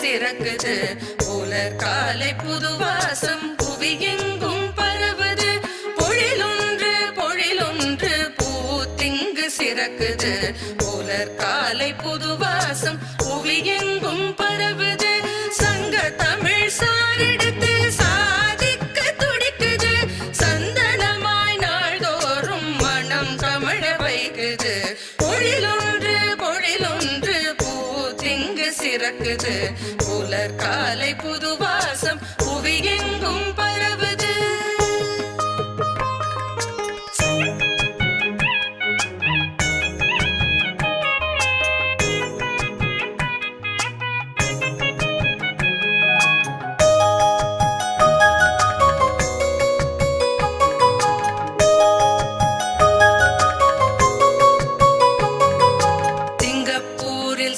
சிறக்குது புலர் காலை புதுவாசம் புவி எங்கும் பரவுது. பொழிலொன்று பொழிலொன்று பூத்திங்கு சிறக்குது. புலர் காலை புதுவாசம் புவி எங்கும் பரவுது. சங்க தமிழ் சாரெடுத்து சாதிக்க துடிக்குது. சந்தனமாய் நாள்தோறும் மனம் தமிழ வைக்குது. பொழிலொன்று பிறக்குது. புலர் காலை புதுவாசம் புவி எங்கும்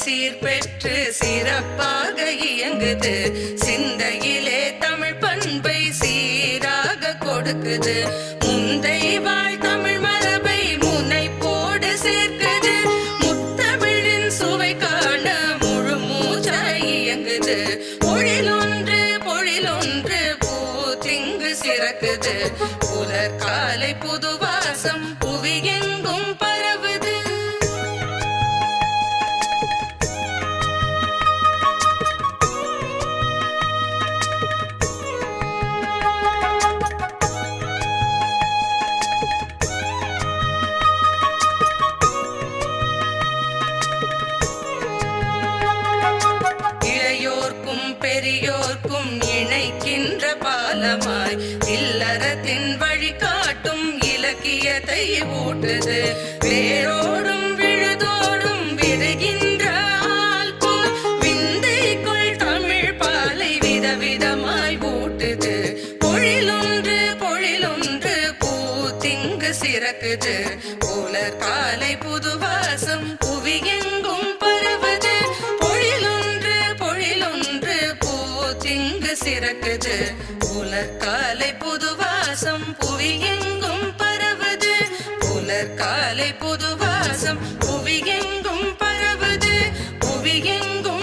சீர்பெற்று சிறப்பாக இயங்குது. சிந்தையிலே தமிழ் பண்பை சீராக கொடுக்குது. முந்தை வாழ் தமிழ் மரபை முனைப்போடு சேர்க்குது. முத்தமிழின் சுவை காண முழு மூச்சாய் இயங்குது. பொழிலொன்று பொழிலொன்று பூத்திங்கு சிறக்குது. புலர் காலை புதுவாசம் புவி எங்கும் பெரியோர்க்கும் இணைக்கின்ற பாலமாய் இல்லறத்தின் வழி காட்டும் இலக்கியத்தை ஊட்டுது. வேரோடும் விழுதோடும் விழுகின்ற ஆள் விந்தைக்குள் தமிழ் பாலை விதவிதமாய் ஊட்டுது. பொழிலொன்று பொழிலொன்று பூத்திங்கு சிறக்குது. புலர் காலை புதுவாசம் புவியெங்கும் பிறக்குது. புலர்காலை புதுவாசம் புவி எங்கும் பரவுது. புலர்காலை புதுவாசம் புவி எங்கும் பரவுது. புவி எங்கும்